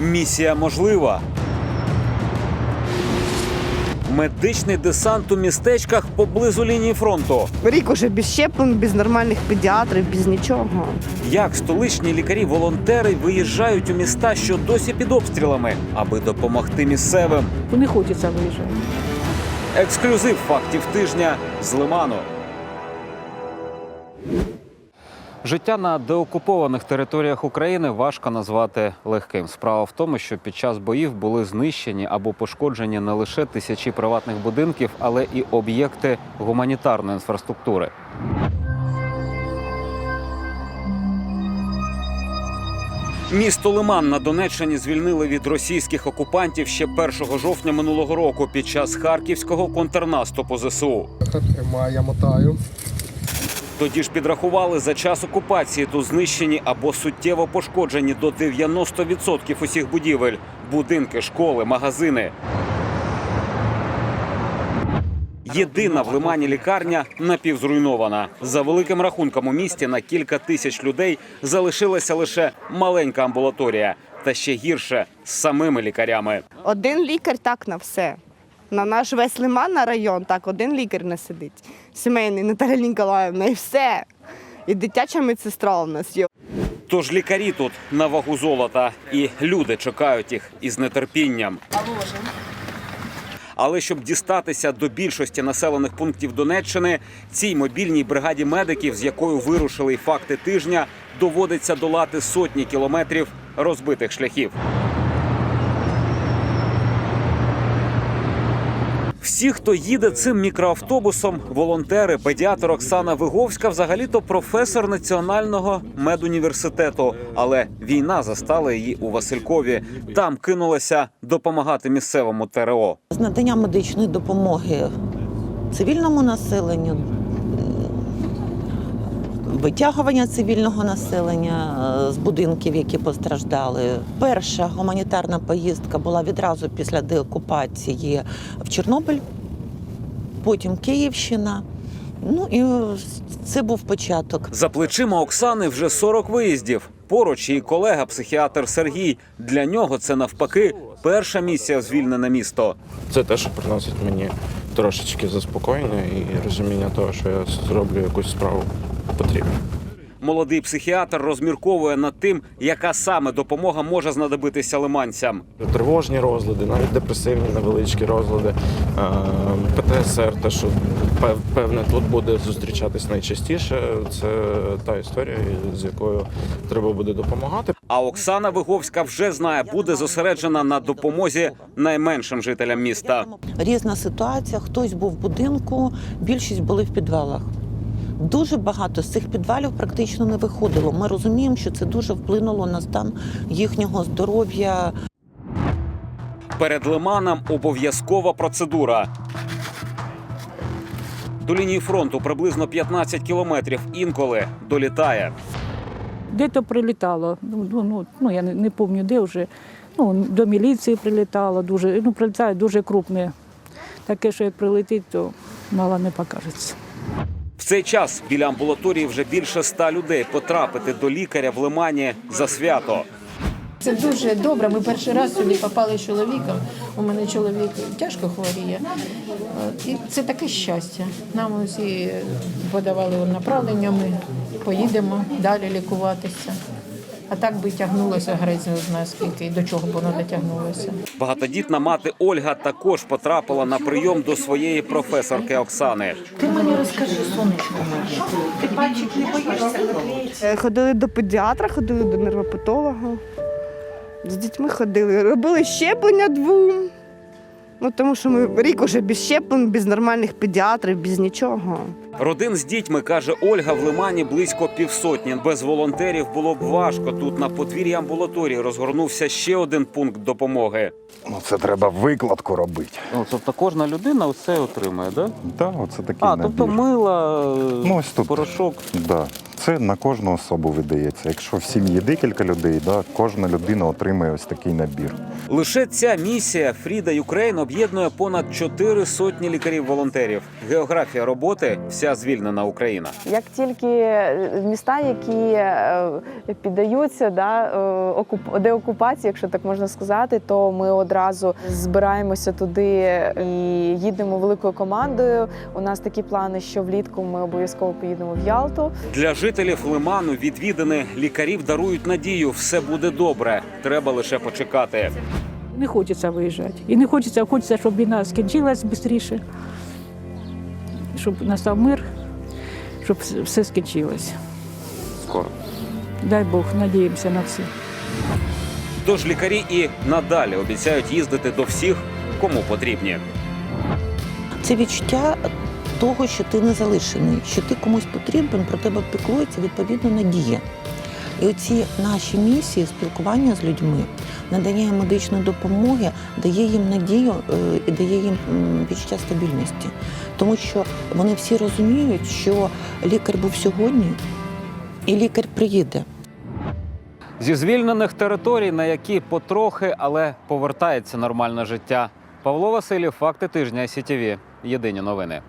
Місія можлива. Медичний десант у містечках поблизу лінії фронту. Рік уже без щеплень, без нормальних педіатрів, без нічого. Як столичні лікарі-волонтери виїжджають у міста, що досі під обстрілами, аби допомогти місцевим. Не хочеться виїжджати. Ексклюзив фактів тижня з Лиману. Життя на деокупованих територіях України важко назвати легким. Справа в тому, що під час боїв були знищені або пошкоджені не лише тисячі приватних будинків, але і об'єкти гуманітарної інфраструктури. Місто Лиман на Донеччині звільнили від російських окупантів ще 1 жовтня минулого року під час харківського контрнаступу ЗСУ. Я мотаю. Тоді ж підрахували за час окупації тут знищені або суттєво пошкоджені до 90% усіх будівель: будинки, школи, магазини. Єдина в Лимані лікарня напівзруйнована. За великим рахунком у місті на кілька тисяч людей залишилася лише маленька амбулаторія. Та ще гірше з самими лікарями. Один лікар так на все. На наш весь лиман на район так один лікар не сидить. Сімейний Наталя Ніколаївна і все. І дитяча медсестра у нас є. Тож лікарі тут на вагу золота, і люди чекають їх із нетерпінням. Але щоб дістатися до більшості населених пунктів Донеччини, цій мобільній бригаді медиків, з якою вирушили й факти тижня, доводиться долати сотні кілометрів розбитих шляхів. Всі, хто їде цим мікроавтобусом, волонтери, педіатр Оксана Виговська, взагалі-то професор національного медуніверситету. Але війна застала її у Василькові. Там кинулася допомагати місцевому ТРО. з надання медичної допомоги цивільному населенню, витягування цивільного населення е, з будинків, які постраждали. Перша гуманітарна поїздка була відразу після деокупації в Чорнобиль, потім Київщина. Ну і це був початок. За плечима Оксани вже 40 виїздів. Поруч її колега, психіатр Сергій. Для нього це навпаки перша місія звільнене місто. Це те, що приносить мені трошечки заспокоєння і розуміння того, що я зроблю якусь справу потрібну. Молодий психіатр розмірковує над тим, яка саме допомога може знадобитися лиманцям. Тривожні розлади, навіть депресивні невеличкі розлади, е, ПТСР, те, що певне тут буде зустрічатись найчастіше. Це та історія, з якою треба буде допомагати. А Оксана Виговська вже знає, буде зосереджена на допомозі найменшим жителям міста. Різна ситуація. Хтось був в будинку, більшість були в підвалах. Дуже багато з цих підвалів практично не виходило. Ми розуміємо, що це дуже вплинуло на стан їхнього здоров'я. Перед лиманом обов'язкова процедура. До лінії фронту приблизно 15 кілометрів. Інколи долітає. Де-то прилітало. Ну, ну, ну, ну я не, не пам'ятаю, де вже. Ну, до міліції прилітало, дуже, ну, прилітає дуже крупне. Таке, що як прилетить, то мало не покажеться. В цей час біля амбулаторії вже більше ста людей потрапити до лікаря в лимані за свято. Це дуже добре. Ми перший раз сюди попали з чоловіком. У мене чоловік тяжко хворіє. Е, І це таке щастя. Нам усі подавали направлення, ми поїдемо далі лікуватися. А так би тягнулося грець не знаю скільки і до чого б воно дотягнулося. Багатодітна мати Ольга також потрапила на прийом до своєї професорки Оксани. Ти мені розкажи, сонечко моє. Ти пальчик не боїшся наклеїться? Ходили до педіатра, ходили до нервопатолога. З дітьми ходили, робили щеплення двом. Ну, тому що ми рік уже без щеплень, без нормальних педіатрів, без нічого. Родин з дітьми каже Ольга в лимані близько півсотні. Без волонтерів було б важко. Тут на подвір'ї амбулаторії розгорнувся ще один пункт допомоги. Ну, це треба викладку робити. тобто кожна людина все отримує, да? Так, оце такий А, набір. тобто мила, Ну, ось тут. порошок. Да. Це на кожну особу видається. Якщо в сім'ї декілька людей, да, кожна людина отримує ось такий набір. Лише ця місія Фріда Юкрейн об'єднує понад чотири сотні лікарів-волонтерів. Географія роботи вся звільнена Україна. Як тільки е, міста, які е, піддаються да, е, окуп- деокупації, якщо так можна сказати, то ми одразу збираємося туди і їдемо великою командою. У нас такі плани, що влітку ми обов'язково поїдемо в Ялту. Для жителів лиману відвідини лікарів дарують надію, все буде добре. Треба лише почекати. Не хочеться виїжджати. І не хочеться, хочеться, щоб війна скінчилась швидше, щоб настав мир, щоб все- все скінчилось. Скоро. Дай Бог, надіємося на це. Тож лікарі і надалі обіцяють їздити до всіх, кому потрібні. Це відчуття того, що ти не залишений, що ти комусь потрібен, про тебе піклується, відповідно надія. І оці наші місії спілкування з людьми, надання медичної допомоги, дає їм надію е, і дає їм відчуття стабільності. Тому що вони всі розуміють, що лікар був сьогодні, і лікар приїде. Зі звільнених територій, на які потрохи, але повертається нормальне життя. Павло Василів, факти тижня СІТВ. Єдині новини.